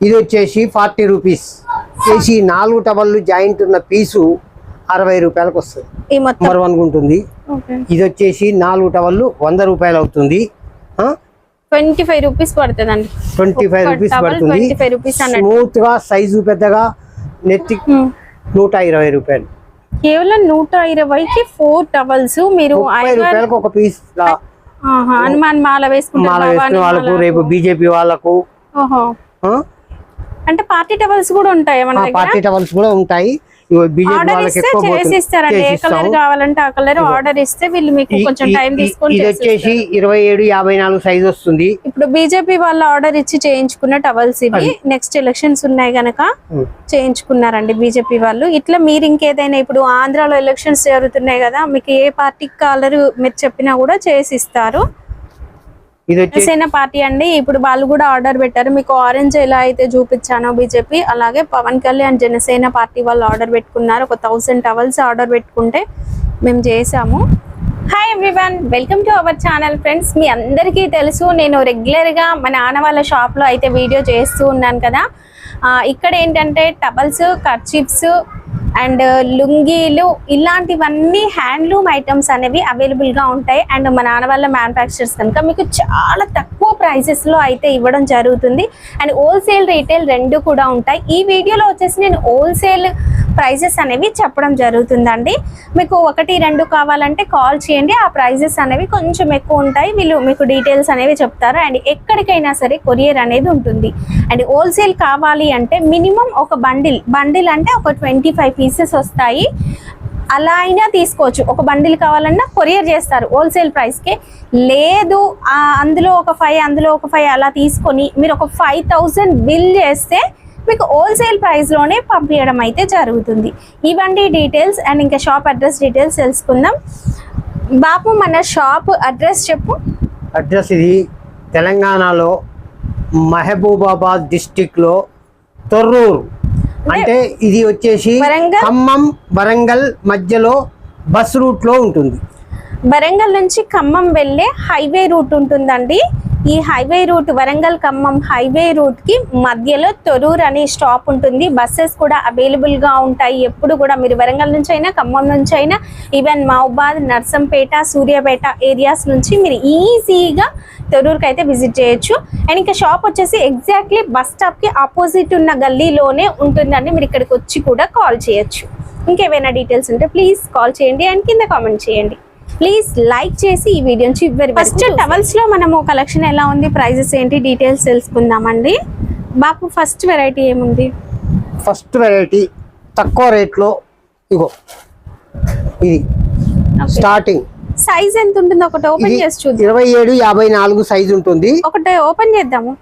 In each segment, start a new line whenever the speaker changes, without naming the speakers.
ఇది వచ్చేసి forty rupees. చేసి నాలుగు టవల్లు జాయింట్ ఉన్న పీసు అరవై రూపాయలకు వస్తుంది. ఉంటుంది.
ఓకే.
ఇది వచ్చేసి నాలుగు టవల్లు వంద రూపాయలు అవుతుంది.
ట్వంటీ ఫైవ్ రూపీస్ పడుతుంది అండి
ట్వంటీ ఫైవ్ రూపీస్ పడుతుంది. స్మూత్గా సైజు పెద్దగా నెత్తి. నూట ఇరవై రూపాయలు.
కేవలం నూట ఇరవైకి ఫోర్ టవల్స్ మీరు
రూపాయలకు ఒక పీస్
హనుమాన్ మాల వేసుకుంటారు
వాళ్ళకు. రేపు బీజేపీ వాళ్ళకు.
అంటే పార్టీ టవల్స్ కూడా ఉంటాయి మన
పార్టీ టవల్స్ కూడా ఉంటాయి. బీజేపీ
ఆర్డర్
వాళ్ళకి
ఇస్తే
ఎక్కువ
చేసి
పోతుంది.
ఇస్తారండి ఏ
చేసిస్తాం.
కలర్ కావాలంటే ఆ కలర్ ఆర్డర్ ఇస్తే వీళ్ళు మీకు
ఈ-
కొంచెం
ఈ-
టైం
ఈ-
తీసుకొని
ఇది
చేసి
వచ్చేసి ఇరవై ఏడు యాభై నాలుగు సైజ్ వస్తుంది.
ఇప్పుడు బీజేపీ వాళ్ళు ఆర్డర్ ఇచ్చి చేయించుకున్న టవల్స్ ఇవి. నెక్స్ట్ ఎలక్షన్స్ ఉన్నాయి గనక. చేయించుకున్నారండి బీజేపీ వాళ్ళు. ఇట్లా మీరు ఇంకేదైనా ఇప్పుడు ఆంధ్రాలో ఎలక్షన్స్ జరుగుతున్నాయి కదా మీకు ఏ పార్టీ కలర్ మీరు చెప్పినా కూడా చేసి ఇస్తారు
ఇది
జనసేన పార్టీ అండి. ఇప్పుడు వాళ్ళు కూడా ఆర్డర్ పెట్టారు. మీకు ఆరెంజ్ ఎలా అయితే చూపించానో బీజేపీ అలాగే పవన్ కళ్యాణ్ జనసేన పార్టీ వాళ్ళు ఆర్డర్ పెట్టుకున్నారు. ఒక థౌసండ్ టవల్స్ ఆర్డర్ పెట్టుకుంటే మేము చేసాము. Hi everyone welcome to our channel friends మీ అందరికీ తెలుసు నేను రెగ్యులర్గా మా నాన్న వాళ్ళ షాప్లో అయితే వీడియో చేస్తూ ఉన్నాను కదా. ఇక్కడ ఏంటంటే టబల్స్ కర్చిప్స్ అండ్ లుంగీలు ఇలాంటివన్నీ హ్యాండ్లూమ్ ఐటమ్స్ అనేవి అవైలబుల్గా ఉంటాయి. అండ్ మా నాన్న వాళ్ళ మ్యానుఫ్యాక్చర్స్ కనుక మీకు చాలా తక్కువ ప్రైసెస్లో అయితే ఇవ్వడం జరుగుతుంది. అండ్ హోల్సేల్ రీటైల్ రెండు కూడా ఉంటాయి. ఈ వీడియోలో వచ్చేసి నేను హోల్సేల్ ప్రైజెస్ అనేవి చెప్పడం జరుగుతుందండి. మీకు ఒకటి రెండు కావాలంటే కాల్ చేయండి. ఆ ప్రైజెస్ అనేవి కొంచెం ఎక్కువ ఉంటాయి. వీళ్ళు మీకు డీటెయిల్స్ అనేవి చెప్తారు. అండ్ ఎక్కడికైనా సరే కొరియర్ అనేది ఉంటుంది. అండ్ హోల్సేల్ కావాలి అంటే మినిమం ఒక బండిల్ బండిల్ అంటే ఒక ట్వంటీ ఫైవ్ పీసెస్ వస్తాయి. అలా అయినా తీసుకోవచ్చు. ఒక బండిల్ కావాలన్నా కొరియర్ చేస్తారు. హోల్సేల్ ప్రైస్కే లేదు అందులో ఒక ఫైవ్ అందులో ఒక ఫైవ్ అలా తీసుకొని మీరు ఒక ఫైవ్ థౌజండ్ బిల్ చేస్తే మీకు హోల్సేల్ ప్రైస్లోనే పంపించడం అయితే జరుగుతుంది. ఇవన్నీ డీటెయిల్స్ అండ్ ఇంకా షాప్ అడ్రస్ డీటెయిల్స్ తెలుసుకుందాం. బాపు మన షాప్ అడ్రస్ చెప్పు.
అడ్రస్ ఇది తెలంగాణలో మహబూబాబాద్ డిస్టిక్లో తొర్రూరు. అంటే ఇది వచ్చేసి
వరంగల్?
ఖమ్మం వరంగల్ మధ్యలో బస్ రూట్లో ఉంటుంది
వరంగల్ నుంచి ఖమ్మం వెళ్ళే హైవే రూట్ ఉంటుందండి ఈ highway route Warangal Khammam highway రూట్కి మధ్యలో తొరూర్ అనే స్టాప్ ఉంటుంది. బస్సెస్ కూడా అవైలబుల్గా ఉంటాయి. ఎప్పుడు కూడా మీరు వరంగల్ నుంచి అయినా ఖమ్మం నుంచి అయినా ఈవెన్ మహబాద్ నర్సంపేట సూర్యాపేట ఏరియాస్ నుంచి మీరు ఈజీగా తొరూరుకి అయితే విజిట్ చేయొచ్చు. అండ్ ఇంకా షాప్ వచ్చేసి ఎగ్జాక్ట్లీ బస్ స్టాప్కి ఆపోజిట్ ఉన్న గల్లీలోనే ఉంటుందండి. మీరు ఇక్కడికి వచ్చి కూడా కాల్ చేయొచ్చు. ఇంకేమైనా డీటెయిల్స్ ఉంటే ప్లీజ్ కాల్ చేయండి. అండ్ కింద కామెంట్ చేయండి. ప్లీజ్ లైక్ చేసి ఈ వీడియో చివరి ఫస్ట్ టవల్స్లో మనము కలెక్షన్ ఎలా ఉంది ప్రైజెస్ ఏంటి డీటెయిల్స్ తెలుసుకుందామండి. బాపు ఫస్ట్ వెరైటీ ఏముంది?
ఫస్ట్ వెరైటీ తక్కువ రేట్లో ఇగో ఇది స్టార్టింగ్
సైజ్ ఎంత ఉంటుంది ఒకటి ఓపెన్ చేసి చూద్దాం.
ఇరవై ఏడు యాభై నాలుగు సైజు ఉంటుంది.
ఒకటి ఓపెన్ చేద్దాము.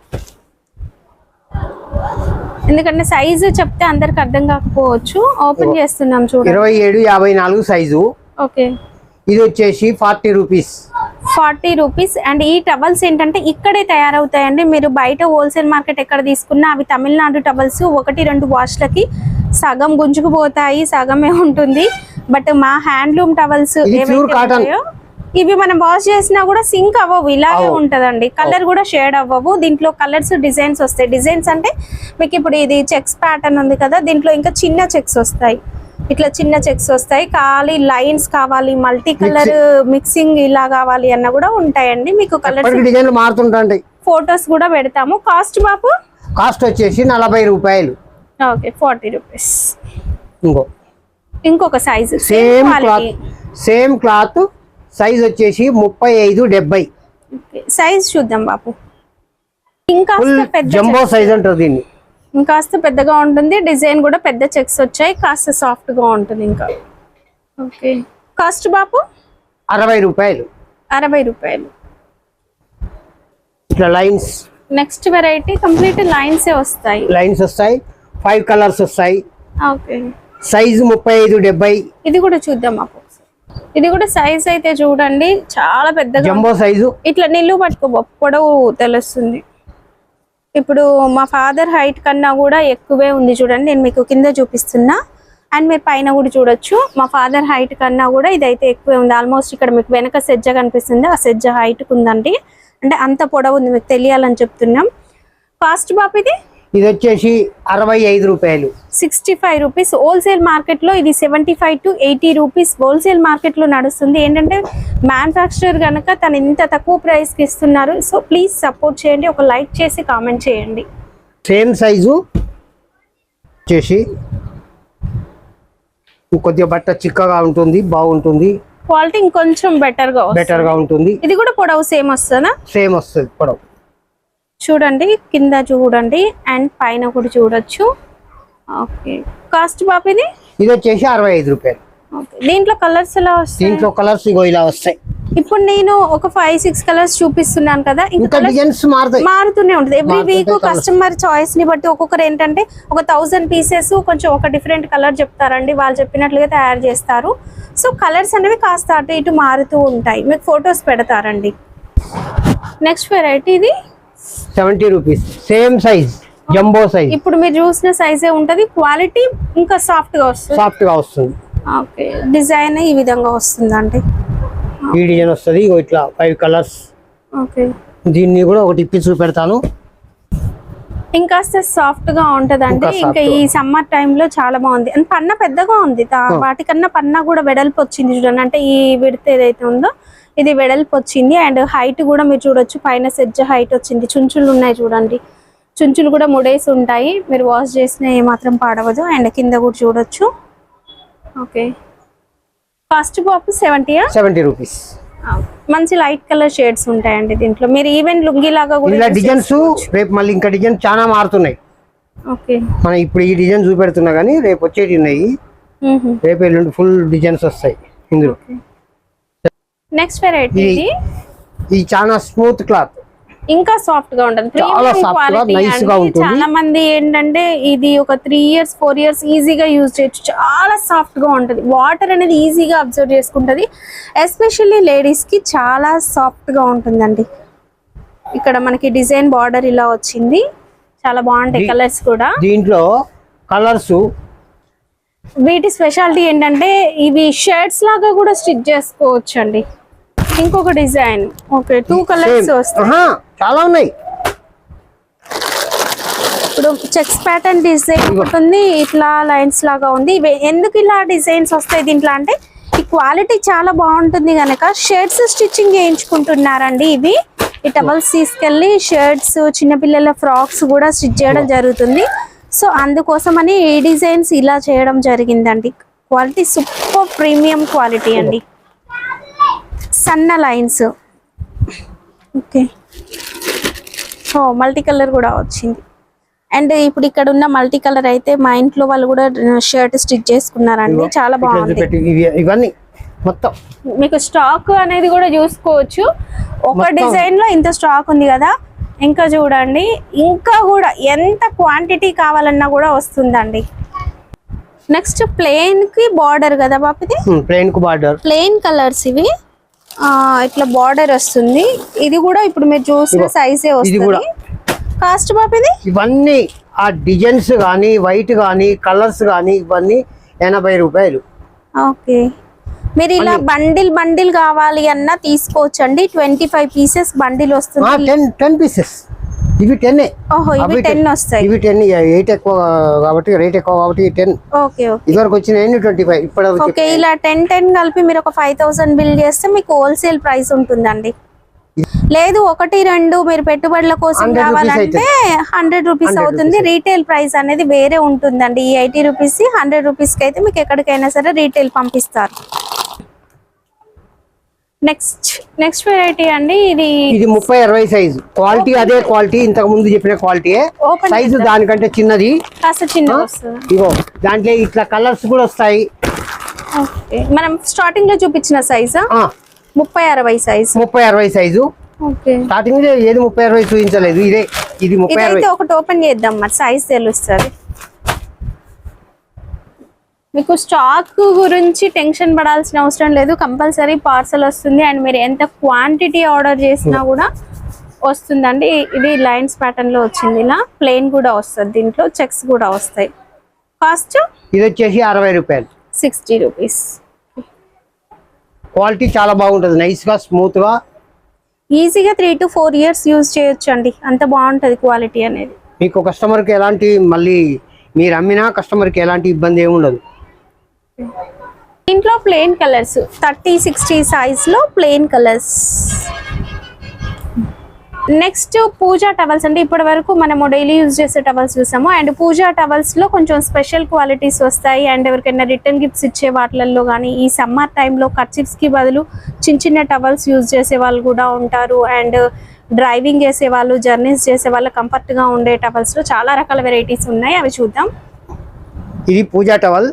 ఎందుకంటే సైజు చెప్తే అందరికి అర్థం కాకపోవచ్చు. ఓపెన్ చేస్తున్నాం చూడండి.
ఇరవై ఏడు యాభై నాలుగు సైజు
ఓకే
ఇది వచ్చేసి forty rupees.
Forty rupees. And ఈ టవల్స్ ఏంటంటే ఇక్కడే తయారవుతాయండి. మీరు బయట హోల్సేల్ మార్కెట్ ఎక్కడ తీసుకున్నా అవి తమిళనాడు టవల్స్ ఒకటి రెండు వాష్లకి సగం గుంజుకుపోతాయి సగమే ఉంటుంది. బట్ మా హ్యాండ్లూమ్ టవల్స్. ఇవి మనం వాష్ చేసినా కూడా సింక్ అవ్వవు. ఇలాగే. ఉంటదండి. కలర్ కూడా షేడ్ అవ్వవు. దీంట్లో కలర్స్ డిజైన్స్ వస్తాయి. డిజైన్స్ అంటే మీకు ఇప్పుడు ఇది చెక్స్ ప్యాటర్న్ ఉంది కదా దీంట్లో ఇంకా చిన్న చెక్స్ వస్తాయి. ఇట్లా చిన్న చెక్స్ వస్తాయి. ఖాళీ లైన్స్ కావాలి మల్టీ కలర్ మిక్సింగ్ ఇలా కావాలి అన్న కూడా ఉంటాయండి. మీకు
ఇప్పటికి డిజైన్లు మారుతుంటాయి
ఫొటోస్ కూడా పెడతాము. కాస్ట్ బాపు
కాస్ట్ వచ్చేసి నలభై రూపాయలు.
Okay forty rupees.
ఇంకో.
ఇంకొక size
same cloth same cloth size వచ్చేసి ముప్పై ఐదు డెబ్బై.
సైజ్ చూద్దాం బాపు ఇంకా
జంబో సైజ్ అంటారు దీన్ని.
ఇంకాస్త పెద్దగా ఉంటుంది. డిజైన్ కూడా పెద్ద చెక్స్ వచ్చాయి. కాస్త సాఫ్ట్గా ఉంటుంది ఇంకా. ఓకే. కాస్ట్ బాపు?
అరవై రూపాయలు.
అరవై రూపాయలు.
ఇట్లా lines.
Next variety complete lines వస్తాయి.
లైన్స్ వస్తాయి. ఫైవ్ కలర్స్ వస్తాయి.
ఓకే.
సైజు ముప్పై ఐదు డెబ్బై.
ఇది కూడా చూద్దాం మాకు ఇది కూడా సైజ్ అయితే చూడండి. చాలా పెద్దగా
జంబో సైజు
ఇట్లా నిల్లు పట్టుకో పొడవు తెలుస్తుంది. ఇప్పుడు మా ఫాదర్ హైట్ కన్నా కూడా ఎక్కువే ఉంది చూడండి. నేను మీకు కింద చూపిస్తున్నా. అండ్ మీరు పైన కూడా చూడొచ్చు. మా ఫాదర్ హైట్ కన్నా కూడా ఇదైతే ఎక్కువే ఉంది. ఆల్మోస్ట్ ఇక్కడ మీకు వెనక సెజ్జ కనిపిస్తుంది. ఆ సెజ్జ హైట్ ఉందండి అంటే అంత పొడవు ఉంది. మీకు తెలియాలని చెప్తున్నాం. కాస్ట్ బాప్ ఇది?
ఇది వచ్చేసి అరవై ఐదు రూపాయలు.
సిక్స్టీ ఫైవ్ రూపీస్ హోల్సేల్ మార్కెట్లో ఇది seventy five to eighty rupees wholesale మార్కెట్లో నడుస్తుంది. ఏంటంటే మ్యానుఫ్యాక్చరర్ కనుక తను ఇంత తక్కువ ప్రైస్కి ఇస్తున్నారు. సో ప్లీజ్ సపోర్ట్ చేయండి. ఒక లైక్ చేసి కామెంట్ చేయండి.
సేమ్ సైజు వచ్చేసి కొద్దిగా బట్ట చిక్కగా ఉంటుంది బాగుంటుంది.
క్వాలిటీ ఇంకొంచెం బెటర్గా
బెటర్గా ఉంటుంది.
ఇది కూడా పొడవు సేమ్ వస్తుందా?
సేమ్ వస్తుంది పొడవు.
చూడండి కింద చూడండి అండ్ పైన కూడా చూడొచ్చు. ఓకే. కాస్ట్ బాబు ఇది?
ఇది వచ్చేసి అరవై ఐదు రూపాయలు.
ఓకే. దీంట్లో కలర్స్ ఎలా వస్తాయి?
దీంట్లో కలర్స్ ఇగో ఇలా వస్తాయి.
ఇప్పుడు నేను ఒక ఫైవ్ సిక్స్ కలర్స్ చూపిస్తున్నాను కదా ఇంకా
డిజైన్స్
మారుతూనే ఉంటుంది. Every week. కస్టమర్ చాయిస్ని బట్టి ఒక్కొక్కరు ఏంటంటే ఒక థౌసండ్ పీసెస్ కొంచెం ఒక డిఫరెంట్ కలర్ చెప్తారండి. వాళ్ళు చెప్పినట్లుగా తయారు చేస్తారు. సో కలర్స్ అనేవి కాస్త అటు ఇటు మారుతూ ఉంటాయి. మీకు ఫొటోస్ పెడతారండి. నెక్స్ట్ వెరైటీ ఇది?
Seventy rupees same size jumbo size.
ఇప్పుడు మీరు చూసిన సైజే ఉంటది. క్వాలిటీ ఇంకా సాఫ్ట్గా వస్తుంది.
సాఫ్ట్గా వస్తుంది.
ఓకే. డిజైన్ ఈ విధంగా వస్తుందండి.
ఈ డిజైన్ వస్తుంది. ఇగో ఇట్లా ఫైవ్ కలర్స్
ఓకే.
దీన్ని కూడా ఒకటి ఇప్పి చూపెడతాను.
ఇంకాస్త సాఫ్ట్గా ఉంటదండి.
ఇంకా
ఇంకా. ఈ సమ్మర్ టైంలో చాలా బాగుంది. అండ్ పన్న పెద్దగా ఉంది. వాటికన్నా పన్న కూడా వెడల్పు వచ్చింది చూడండి. అంటే ఈ విడత ఏదైతే ఉందో ఇది వెడల్పు వచ్చింది. అండ్ హైట్ కూడా మీరు చూడొచ్చు. పైన సెజ్జ హైట్ వచ్చింది. చుంచులు ఉన్నాయి చూడండి. చుంచులు కూడా ముడేసి ఉంటాయి. మీరు వాష్ చేసిన ఏమాత్రం పాడవదు. అండ్ కింద కూడా చూడొచ్చు. ఓకే. ఫస్ట్ బాపు సెవెంటీయా?
Seventy rupees.
మంచి లైట్ కలర్ షేడ్స్ ఉంటాయండి దీంట్లో. మీరు ఈవెన్ లుంగి లాగా కూడా
డిజైన్స్ రేపు మళ్ళీ ఇంకా డిజైన్ చాలా మారుతున్నాయి.
ఓకే.
మనం ఇప్పుడు ఈ డిజైన్ చూపెడుతున్నా కానీ రేపు వచ్చేటి ఉన్నాయి. రేపు ఎల్లుండి ఫుల్ డిజైన్స్ వస్తాయి ఇందులో.
నెక్స్ట్ వెరైటీ
ఇది చాలా స్మూత్ క్లాత్.
ఇంకా సాఫ్ట్గా ఉంటుంది.
చాలా
మంది ఏంటంటే ఇది ఒక త్రీ ఇయర్స్ ఫోర్ ఇయర్స్ ఈజీగా యూజ్ చేయొచ్చు. చాలా సాఫ్ట్గా ఉంటుంది. వాటర్ అనేది ఈజీగా అబ్జర్వ్ చేసుకుంటది. ఎస్పెషల్లీ లేడీస్కి చాలా సాఫ్ట్గా ఉంటుందండి. ఇక్కడ మనకి డిజైన్ బార్డర్ ఇలా వచ్చింది. చాలా బాగుంటాయి కలర్స్ కూడా.
దీంట్లో కలర్స్
వీటి స్పెషాలిటీ ఏంటంటే ఇవి షర్ట్స్ లాగా కూడా స్టిచ్ చేసుకోవచ్చు అండి ఇంకొక డిజైన్ ఓకే టూ కలర్స్ వస్తాయి.
చాలా ఉన్నాయి.
ఇప్పుడు చెక్స్ ప్యాటర్న్ డిజైన్ ఉంది ఇట్లా లైన్స్ లాగా ఉంది. ఇవి ఎందుకు ఇలా డిజైన్స్ వస్తాయి దీంట్లో అంటే ఈ క్వాలిటీ చాలా బాగుంటుంది కనుక షర్ట్స్ స్టిచ్చింగ్ చేయించుకుంటున్నారండి ఇవి. ఈ టవల్స్ తీసుకెళ్ళి షర్ట్స్ చిన్నపిల్లల ఫ్రాక్స్ కూడా స్టిచ్ చేయడం జరుగుతుంది. సో అందుకోసమని ఈ డిజైన్స్ ఇలా చేయడం జరిగిందండి. క్వాలిటీ సూపర్ ప్రీమియం క్వాలిటీ అండి. సన్న లైన్స్. ఓకే. ఓ మల్టీ కలర్ కూడా వచ్చింది. అండ్ ఇప్పుడు ఇక్కడ ఉన్న మల్టీ కలర్ అయితే మా ఇంట్లో వాళ్ళు కూడా షర్ట్ స్టిచ్ చేసుకున్నారండి. చాలా బాగుంది.
ఇవన్నీ మొత్తం.
మీకు స్టాక్ అనేది కూడా చూసుకోవచ్చు. ఒక. డిజైన్లో ఇంత స్టాక్ ఉంది కదా. ఇంకా చూడండి. ఇంకా కూడా ఎంత క్వాంటిటీ కావాలన్నా కూడా వస్తుందండి. నెక్స్ట్ ప్లెయిన్కి బార్డర్ కదా
ప్లెయిన్కు బార్డర్
ప్లెయిన్ కలర్స్ ఇవి. ఇట్లా బార్డర్ వస్తుంది. ఇది కూడా ఇప్పుడు మీరు చూసిన సైజే. వస్తుంది. కాస్ట్ బాపిది
ఇవన్నీ ఆ డిజైన్స్ కానీ వైట్ కానీ కలర్స్ కానీ ఇవన్నీ ఎనభై రూపాయలు.
ఓకే మీరు ఇలా బండిల్ బండిల్ కావాలి అన్నా తీసుకోవచ్చు అండి ట్వంటీ ఫైవ్ పీసెస్ బండిల్ వస్తుంది
టెన్ పీసెస్ ఇవి టెన్
ఇవి టెన్ వస్తాయి.
ఇవి టెన్ ఎయిట్ ఎక్కువ కాబట్టి రేట్ ఎక్కువ కాబట్టి టెన్.
ఓకే
ఇదివరకు వచ్చిన ట్వంటీ ఫైవ్. ఇప్పటివరకు
ఓకే ఇలా టెన్ టెన్ కలిపి మీరు ఒక ఫైవ్ థౌసండ్ బిల్ చేస్తే మీకు హోల్సేల్ ప్రైస్ ఉంటుందండి. లేదు ఒకటి రెండు మీరు పెట్టుబడుల కోసం
100 rupees
కావాలంటే హండ్రెడ్ రూపీస్
100
అవుతుంది. రీటైల్ ప్రైస్ అనేది వేరే ఉంటుందండి. ఈ ఎయిటీ రూపీస్ హండ్రెడ్ రూపీస్కి అయితే మీకు ఎక్కడికైనా సరే రీటైల్ పంపిస్తారు. నెక్స్ట్ నెక్స్ట్ వెరైటీ అండి ఇది
ఇది ముప్పై అరవై సైజు క్వాలిటీ అదే క్వాలిటీ ఇంతకు ముందు చెప్పిన క్వాలిటీ సైజు దానికంటే చిన్నది.
కాస్త వస్తుంది.
ఇగో దాంట్లో ఇట్లా కలర్స్ కూడా వస్తాయి.
మనం స్టార్టింగ్లో చూపించిన సైజా ముప్పై అరవై సైజ్
ముప్పై అరవై సైజు స్టార్టింగ్లో ఏది ముప్పై అరవై చూపించలేదు. ఇదే ఇది ముప్పై
ఒకటి ఓపెన్ చేద్దాం మరి. సైజ్ తెలుస్తుంది. మీకు స్టాక్ గురించి టెన్షన్ పడాల్సిన అవసరం లేదు. కంపల్సరీ పార్సల్ వస్తుంది. అండ్ మీరు ఎంత క్వాంటిటీ ఆర్డర్ చేసినా కూడా వస్తుందండి. ఇది లైన్స్ ప్యాటర్న్లో వచ్చింది ఇలా. ప్లెయిన్ కూడా వస్తుంది దీంట్లో. చెక్స్ కూడా వస్తాయి. కాస్ట్
ఇది వచ్చేసి అరవై రూపాయలు.
సిక్స్టీ రూపీస్
క్వాలిటీ చాలా బాగుంటుంది. నైస్గా స్మూత్గా.
ఈజీగా three to four years use చేయొచ్చు అండి. అంత బాగుంటుంది క్వాలిటీ అనేది.
మీకు కస్టమర్కి ఎలాంటి మళ్ళీ మీరు అమ్మినా కస్టమర్కి ఎలాంటి ఇబ్బంది ఏమి ఉండదు.
దీంట్లో ప్లెయిన్ కలర్స్ థర్టీ సిక్స్టీ సైజ్లో ప్లెయిన్ కలర్స్ నెక్స్ట్ పూజా టవల్స్ అంటే ఇప్పటి వరకు మనము డైలీ యూజ్ చేసే టవల్స్ చూసాము. అండ్ పూజా టవల్స్లో కొంచెం స్పెషల్ క్వాలిటీస్ వస్తాయి. అండ్ ఎవరికైనా రిటర్న్ గిఫ్ట్స్ ఇచ్చే వాటిల్లో కానీ ఈ సమ్మర్ టైంలో కర్చిప్స్కి బదులు చిన్న చిన్న టవల్స్ యూజ్ చేసే వాళ్ళు కూడా ఉంటారు. అండ్ డ్రైవింగ్ చేసే వాళ్ళు జర్నీస్ చేసే వాళ్ళు కంఫర్ట్గా ఉండే టవల్స్లో చాలా రకాల వెరైటీస్ ఉన్నాయి. అవి చూద్దాం.
ఇది పూజా టవల్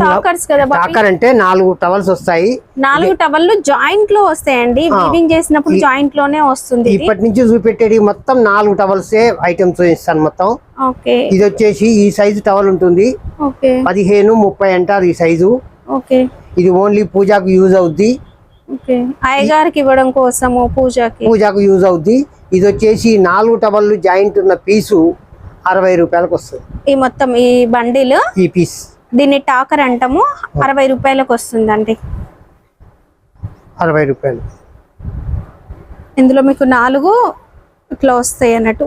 టాకర్ అంటే నాలుగు టవల్స్ వస్తాయి.
నాలుగు టవల్లు జాయింట్లో వస్తాయండి. వీవింగ్ చేసినప్పుడు జాయింట్లోనే వస్తుంది.
ఇప్పటి నుంచి చూపెట్టేది మొత్తం నాలుగు టవల్సే ఐటమ్స్ ఇస్తాను మొత్తం. ఇది వచ్చేసి ఈ సైజు టవల్ ఉంటుంది. పదిహేను ముప్పై అంటారు ఈ సైజు
ఓకే.
ఇది ఓన్లీ పూజకు యూజ్ అవుద్ది.
అయ్యగారికి ఇవ్వడం కోసము పూజకి?
పూజకు యూజ్ అవుద్ది. ఇది వచ్చేసి నాలుగు టవల్లు జాయింట్ ఉన్న పీసు అరవై రూపాయలకు వస్తుంది.
ఈ మొత్తం ఈ బండిల్?
ఈ పీస్
దీన్ని టాకర్ అంటాము. అరవై రూపాయలకు వస్తుందండి.
అరవై రూపాయలు.
ఇందులో మీకు నాలుగు ఇట్లా వస్తాయి అన్నట్టు.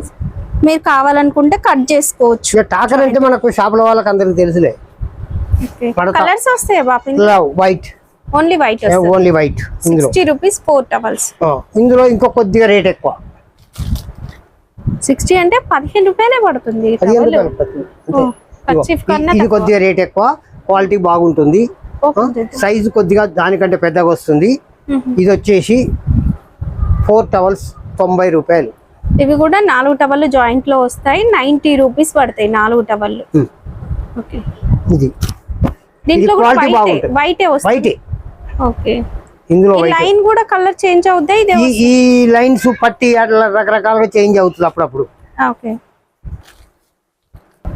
మీరు కావాలనుకుంటే కట్ చేసుకోవచ్చు.
టాకర్ అంటే మనకు షాపుల వాళ్ళకి అందరికి తెలుసులే.
కలర్స్ వస్తాయి బాపి
white.
Only white
only white
sixty rupees four towels.
ఇందులో ఇంకో కొద్దిగా రేట్ ఎక్కువ.
సిక్స్టీ అంటే పదిహేను రూపాయలే పడుతుంది
ఇది కొద్దిగా రేట్ ఎక్కువ. క్వాలిటీ బాగుంటుంది. సైజు కొద్దిగా దానికంటే పెద్దగా వస్తుంది. ఇది వచ్చేసి ఫోర్ టవల్స్ తొంభై రూపాయలు.
ఇవి కూడా నాలుగు టవల్లు జాయింట్లో వస్తాయి. నైన్టీ రూపీస్ పడతాయి నాలుగు. ఓకే.
ఇది.
దీంట్లో వైటే ఓకే.
ఇందులో
లైన్ కూడా కలర్ చేంజ్ అవుతాయి ఇదే
ఈ ఈ లైన్స్ పట్టి అట్లా రకరకాలుగా చేంజ్ అవుతుంది అప్పుడప్పుడు.
ఓకే.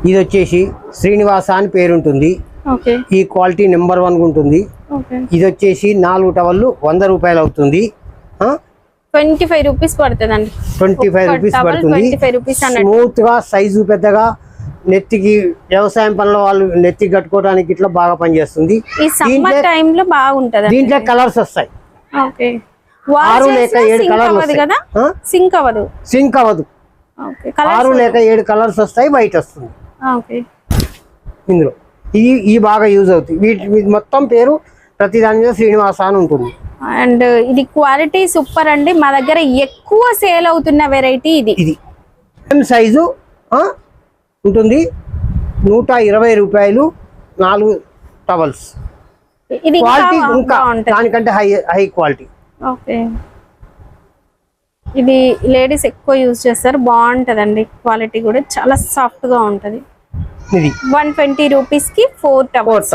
ఇది వచ్చేసి శ్రీనివాస అని పేరుంటుంది. ఈ క్వాలిటీ నెంబర్ వన్ ఉంటుంది. ఇది వచ్చేసి నాలుగు టవల్లు వంద రూపాయలు అవుతుంది.
ట్వంటీ ఫైవ్ రూపీస్ పడుతుందండి.
ట్వంటీ ఫైవ్ రూపీస్ పడుతుంది. స్మూత్గా సైజు పెద్దగా నెత్తికి వ్యవసాయం పనుల వాళ్ళు నెత్తికి కట్టుకోవడానికి ఇట్లా బాగా పనిచేస్తుంది. దీంట్లో కలర్స్ వస్తాయి. ఆరు లేక ఏడు కలర్లు ఆ?
సింక్ అవ్వదు.
సింక్ అవ్వదు. ఆరు లేక ఏడు కలర్స్ వస్తాయి వైట్ వస్తుంది. ఇందులో. ఇది ఈ బాగా యూజ్ అవుతుంది వీటి మొత్తం పేరు ప్రతి దాని మీద శ్రీనివాస అని ఉంటుంది.
అండ్ ఇది క్వాలిటీ సూపర్ అండి. మా దగ్గర ఎక్కువ సేల్ అవుతున్న వెరైటీ ఇది.
ఇది. సైజు ఉంటుంది. నూట ఇరవై రూపాయలు నాలుగు టవల్స్.
ఇది
క్వాలిటీ ఇంకా దానికంటే హై హై క్వాలిటీ.
ఓకే. ఇది లేడీస్ ఎక్కువ యూజ్ చేస్తారు. బాగుంటదండి. క్వాలిటీ కూడా చాలా సాఫ్ట్గా ఉంటది.
ఇది.
వన్ ట్వంటీ రూపీస్కి ఫోర్
టవల్స్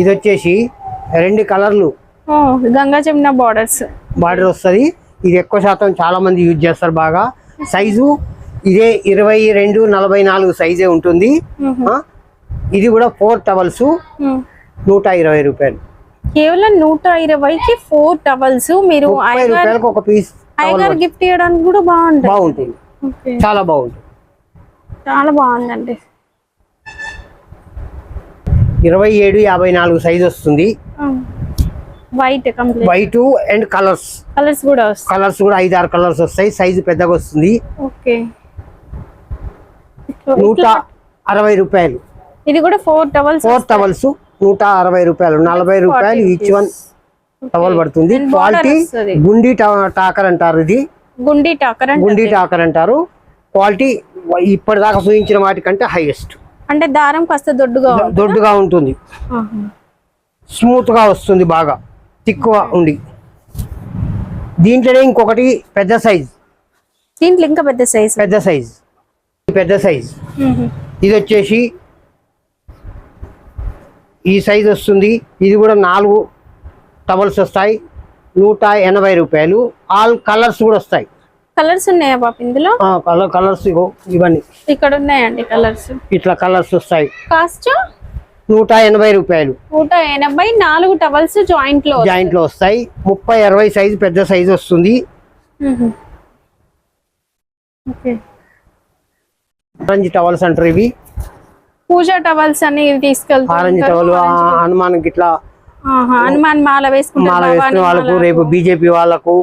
ఇది వచ్చేసి రెండు కలర్లు.
గంగా జమున బార్డర్స్.
బార్డర్ వస్తుంది. ఇది ఎక్కువ శాతం చాలా మంది యూజ్ చేస్తారు బాగా. సైజు ఇదే ఇరవై రెండు నలభై నాలుగు సైజే ఉంటుంది. ఇది కూడా ఫోర్ టవల్స్ నూట ఇరవై రూపాయలు.
కేవలం నూట ఇరవైకి ఫోర్ టవల్స్ మీరు
ఒక పీస్
అయ్యగారు గిఫ్ట్ ఇవ్వడానికి కూడా బాగుంటుంది.
బాగుంటుంది. చాలా బాగుంటుంది.
చాలా బాగుందండి.
ఇరవై ఏడు యాభై నాలుగు సైజ్ వస్తుంది.
White
white and colours
colours కూడా
కలర్స్ కూడా ఐదు ఆరు కలర్స్ వస్తాయి. సైజు పెద్దగా వస్తుంది. నూట అరవై రూపాయలు.
ఇది కూడా ఫోర్ టవల్స్
ఫోర్ టవల్స్ నూట అరవై రూపాయలు. నలభై రూపాయలు ఈచ్ వన్ టవల్ పడుతుంది. క్వాలిటీ. గుండి టాకర్ అంటారు ఇది.
గుండి టాకర్
గుండి టాకర్ అంటారు క్వాలిటీ ఇప్పటిదాకా చూపించిన వాటికంటే హైయెస్ట్
అంటే దారం కాస్త దొడ్డుగా ఉంటుంది.
దొడ్డుగా ఉంటుంది. స్మూత్గా వస్తుంది బాగా. తిక్కువ ఉండి. దీంట్లోనే ఇంకొకటి పెద్ద సైజ్
దీంట్లో ఇంకా పెద్ద సైజ్
పెద్ద సైజ్ పెద్ద సైజ్ ఇది వచ్చేసి ఈ సైజ్ వస్తుంది. ఇది కూడా నాలుగు టవల్స్ వస్తాయి. నూట ఎనభై రూపాయలు. ఆల్ కలర్స్ కూడా వస్తాయి.
కలర్స్ ఉన్నాయా బాబు ఇందులో?
కలర్ కలర్స్ ఇగో ఇవన్నీ.
ఇక్కడ ఉన్నాయండి కలర్స్.
ఇట్లా కలర్స్ వస్తాయి.
కాస్ట్?
నూట ఎనభై రూపాయలు.
నూట ఎనభై నాలుగు టవల్స్
జాయింట్లో జాయింట్లో వస్తాయి. ముప్పై అరవై సైజ్ పెద్ద సైజ్ వస్తుంది. ఆరెంజ్ టవల్స్ అంటారు ఇవి.
పూజా టవల్స్ అని తీసుకెళ్తారు
ఆరెంజ్ టవల్ హనుమాన్ గిట్లా
హనుమాన్ మాల
మాల
వేసుకుంటారు
వేసుకునే
భవానీ
వాళ్ళకు
మాల.
రేపు బీజేపీ వాళ్ళకు.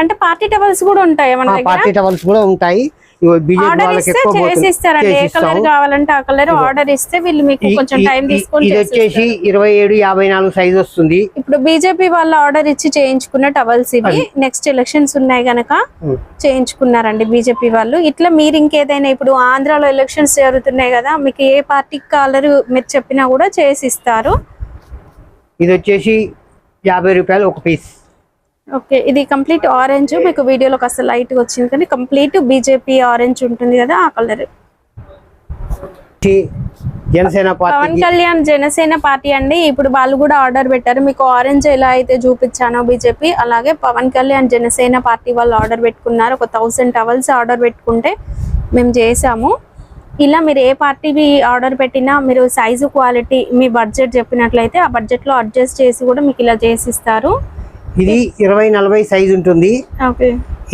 అంటే పార్టీ టవల్స్ కూడా ఉంటాయి
పార్టీ టవల్స్ కూడా ఉంటాయి. ఇది
చేసి
వచ్చేసి ఇరవై ఏడు యాభై నాలుగు సైజ్ వస్తుంది.
ఇప్పుడు బీజేపీ వాళ్ళు ఆర్డర్ ఇచ్చి చేయించుకున్న టవల్స్ ఇవి నెక్స్ట్ ఎలక్షన్స్ ఉన్నాయి గనక. చేయించుకున్నారండి బీజేపీ వాళ్ళు. ఇట్లా మీరు ఇంకేదైనా ఇప్పుడు ఆంధ్రాలో ఎలక్షన్స్ జరుగుతున్నాయి కదా మీకు ఏ పార్టీ కలర్ మీరు చెప్పినా కూడా చేసి ఇస్తారు.
ఇది వచ్చేసి యాభై రూపాయలు ఒక పీస్
ఓకే ఇది కంప్లీట్ ఆరెంజ్. మీకు వీడియోలో కాస్త లైట్ వచ్చింది కానీ కంప్లీట్ బీజేపీ ఆరెంజ్ ఉంటుంది కదా ఆ colour
Janasena
Pawan
party
Kalyan Janasena party అండి. ఇప్పుడు వాళ్ళు కూడా ఆర్డర్ పెట్టారు. మీకు ఆరెంజ్ ఎలా అయితే చూపించానో బీజేపీ అలాగే పవన్ కళ్యాణ్ జనసేన పార్టీ వాళ్ళు ఆర్డర్ పెట్టుకున్నారు. ఒక థౌసండ్ టవల్స్ ఆర్డర్ పెట్టుకుంటే మేము చేసాము ఇలా మీరు ఏ పార్టీవి ఆర్డర్ పెట్టినా మీరు సైజు క్వాలిటీ మీ బడ్జెట్ చెప్పినట్లయితే ఆ బడ్జెట్లో అడ్జస్ట్ చేసి కూడా మీకు ఇలా చేసిస్తారు.
ఇది ఇరవై నలభై సైజ్ ఉంటుంది.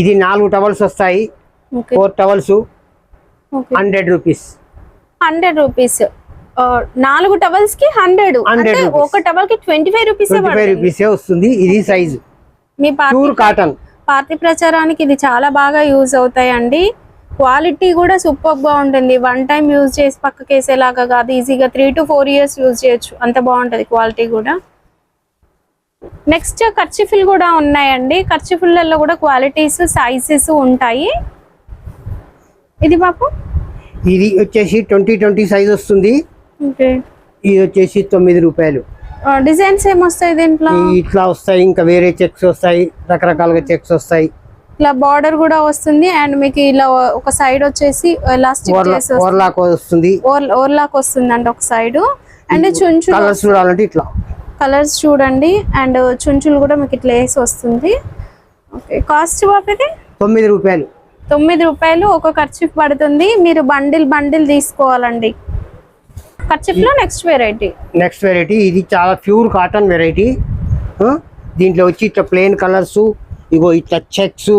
ఇది నాలుగు టవల్స్ వస్తాయి. Four towels hundred rupees
hundred rupees నాలుగు టవల్స్కి హండ్రెడ్
100
అంటే
rupees.
ఒక టవల్కి ట్వంటీ ఫైవ్ రూపీస్
రూపీసే వస్తుంది. ఇది సైజ్
మీ
ప్యూర్ కాటన్
పార్టీ ప్రచారానికి ఇది చాలా బాగా యూజ్ అవుతాయండి. క్వాలిటీ కూడా సూపర్గా ఉంటుంది. వన్ టైం యూజ్ చేసి పక్కకి వేసేలాగా కాదు ఈజీగా three to four years use చేయొచ్చు. అంత బాగుంటది క్వాలిటీ కూడా. నెక్స్ట్ ఖర్చిఫిల్ కూడా ఉన్నాయండి. ఖర్చిఫిల్లలో కూడా క్వాలిటీస్ సైజెస్ ఉంటాయి. ఇది బాపు?
ఇది వచ్చేసి ట్వంటీ ట్వంటీ సైజ్ వస్తుంది. ఇది వచ్చేసి తొమ్మిది రూపాయలు.
డిజైన్స్ ఏమొస్తాయి దీంట్లో?
ఇట్లా వస్తాయి ఇంకా వేరే చెక్స్ వస్తాయి రకరకాలుగా చెక్స్ వస్తాయి.
ఇలా బార్డర్ కూడా వస్తుంది. అండ్ మీకు ఇలా ఒక సైడ్ వచ్చేసి
ఓవర్లాక్ వస్తుంది.
ఓవర్లాక్ వస్తుంది. అండి ఒక సైడ్. అండ్ చుంచు
కలర్స్ చూడాలంటే ఇట్లా.
కలర్స్ చూడండి అండ్ చుంచులు కూడా మీకు ఇట్లా వేసి వస్తుంది. ఓకే కాస్ట్ బాబు ఇది
తొమ్మిది రూపాయలు.
తొమ్మిది రూపాయలు ఒక ఖర్చు పడుతుంది. మీరు బండిల్ బండిల్ తీసుకోవాలండి. ఖర్చులో నెక్స్ట్ వెరైటీ.
నెక్స్ట్ వెరైటీ ఇది చాలా ప్యూర్ కాటన్ వెరైటీ. దీంట్లో వచ్చి ఇట్లా ప్లెయిన్ కలర్స్ ఇగో ఇట్లా చెక్స్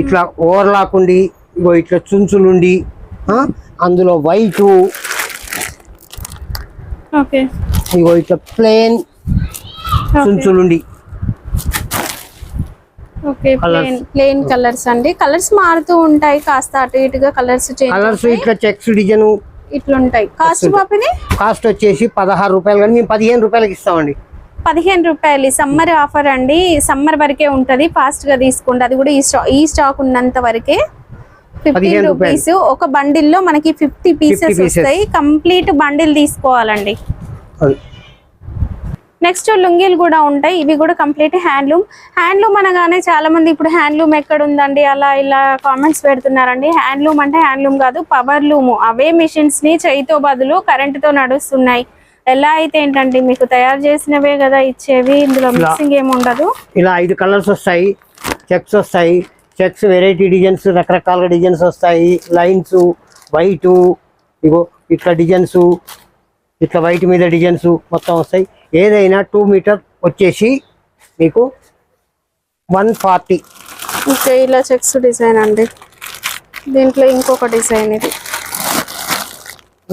ఇట్లా ఓవర్లాక్ ఉండి ఇగో ఇట్లా చుంచులు ఉండి ఆ, అందులో వైట్
ఓకే.
ఇగో ఇట్లా ప్లెయిన్ చుంచులుండి
ఓకే ప్లేన్ ప్లేన్ కలర్స్ అండి. కలర్స్ మారుతూ ఉంటాయి. కాస్త అటు ఇటుగా కలర్స్ చేంజ్
కలర్స్ ఇట్లా చెక్స్ డిజైన్.
ఇట్లా ఉంటాయి. కాస్ట్ ఇది
కాస్ట్ వచ్చేసి పదహారు రూపాయలు కానీ మేము పదిహేను రూపాయలకి ఇస్తామండి.
పదిహేను రూపాయలు. సమ్మర్ ఆఫర్ అండి. సమ్మర్ వరకే ఉంటది. ఫాస్ట్గా తీసుకోండి. అది కూడా ఈ స్టాక్ ఈ స్టాక్ ఉన్నంత వరకే ఫిఫ్టీన్ రూపీస్ ఒక బండిల్లో మనకి ఫిఫ్టీ పీసెస్. వస్తాయి. కంప్లీట్ బండిల్ తీసుకోవాలండి. నెక్స్ట్ లుంగీలు కూడా ఉంటాయి. ఇవి కూడా కంప్లీట్ హ్యాండ్లూమ్ హ్యాండ్లూమ్ అనగానే చాలా మంది ఇప్పుడు హ్యాండ్లూమ్ ఎక్కడ ఉందండి అలా ఇలా కామెంట్స్ పెడుతున్నారండి. హ్యాండ్లూమ్ అంటే హ్యాండ్లూమ్ కాదు పవర్ లూమ్ అవే మిషన్స్ని చేయితో బదులు current తో నడుస్తున్నాయి. ఎలా అయితే ఏంటంటే మీకు తయారు చేసినవే కదా ఇచ్చేవి. ఇందులో మిక్సింగ్ ఏమి ఉండదు.
ఇలా ఐదు కలర్స్ వస్తాయి. చెక్స్ వస్తాయి. చెక్స్ వెరైటీ డిజైన్స్ రకరకాల డిజైన్స్ వస్తాయి. లైన్స్ వైట్ ఇగో ఇట్లా డిజైన్స్ ఇట్లా వైట్ మీద డిజైన్స్ మొత్తం వస్తాయి. ఏదైనా టూ మీటర్ వచ్చేసి మీకు వన్ ఫార్టీ.
ఓకే ఇలా చెక్స్ డిజైన్ అండి. దీంట్లో ఇంకొక డిజైన్ ఇది.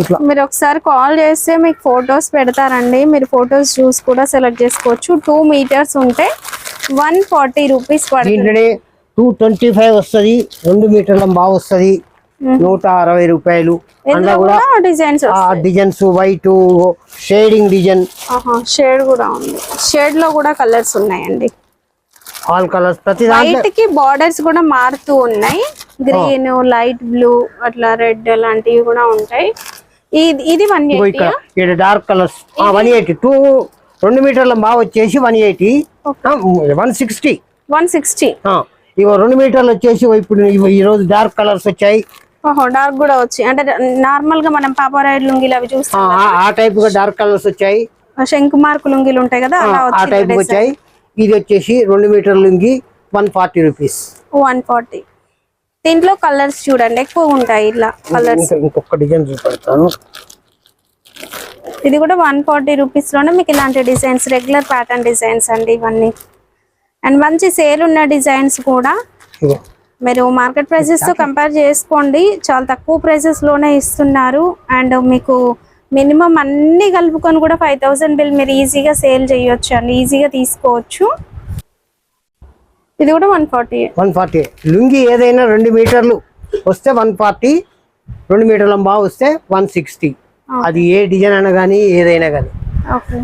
ఇట్లా.
మీరు ఒకసారి కాల్ చేస్తే మీకు ఫొటోస్ పెడతారండి. మీరు ఫొటోస్ చూసి కూడా సెలెక్ట్ చేసుకోవచ్చు. టూ మీటర్స్ ఉంటే వన్ ఫార్టీ రూపీస్ పడుతుంది.
టూ ట్వంటీ ఫైవ్ వస్తుంది రెండు మీటర్ల బాగా వస్తుంది. నూట అరవై రూపాయలు. అందులో కూడా
designs
designs white shading design
shade కూడా ఉంది. షేడ్లో కూడా కలర్స్ ఉన్నాయండి.
ఆల్ కలర్స్ ప్రతి దాంట్లో
వైట్కి బార్డర్స్ కూడా మారుతూ ఉన్నాయి. గ్రీన్ లైట్ బ్లూ అట్లా రెడ్ అలాంటివి కూడా ఉంటాయి. ఇది ఇది one eighty
dark colours one eighty two రెండు మీటర్ల బాగా వచ్చేసి one eighty one sixty
one sixty
ఇగో రెండు మీటర్లు వచ్చేసి ఇప్పుడు ఈ రోజు డార్క్ కలర్స్ వచ్చాయి.
ఓహో డార్క్ కూడా వచ్చి. అంటే నార్మల్గా మనం పాపారాయిడ్ లుంగీలు అవి చూస్తాం
ఆ- టైప్గా డార్క్ కలర్స్ వచ్చాయి.
శంకు మార్కు లుంగీలు ఉంటాయి కదా
ఆ, టైప్ వచ్చాయి. ఇది వచ్చేసి రెండు మీటర్లకి one forty rupees
one forty దీంట్లో కలర్స్ చూడండి ఎక్కువ ఉంటాయి ఇలా కలర్స్
ఇంకొక డిజైన్ చూపెడతాను.
ఇది కూడా వన్ ఫార్టీ రూపీస్లోనే మీకు ఇలాంటి డిజైన్స్ రెగ్యులర్ ప్యాటర్న్ డిజైన్స్ అండి ఇవన్నీ. అండ్ మంచి సేల్ ఉన్న డిజైన్స్ కూడా మీరు మార్కెట్ ప్రైసెస్తో కంపేర్ చేసుకోండి. చాలా తక్కువ ప్రైసెస్లోనే ఇస్తున్నారు. అండ్ మీకు మినిమం అన్ని కలుపుకొని కూడా ఫైవ్ థౌసండ్ బిల్ మీరు ఈజీగా సేల్ చేయొచ్చు అండి. ఈజీగా తీసుకోవచ్చు. ఇది కూడా one forty
one forty lungi ఏదైనా రెండు మీటర్లు వస్తే వన్ ఫార్టీ రెండు మీటర్ల బాగా వస్తే వన్ సిక్స్టీ అది ఏ డిజైన్ అయినా కానీ ఏదైనా కానీ
ఓకే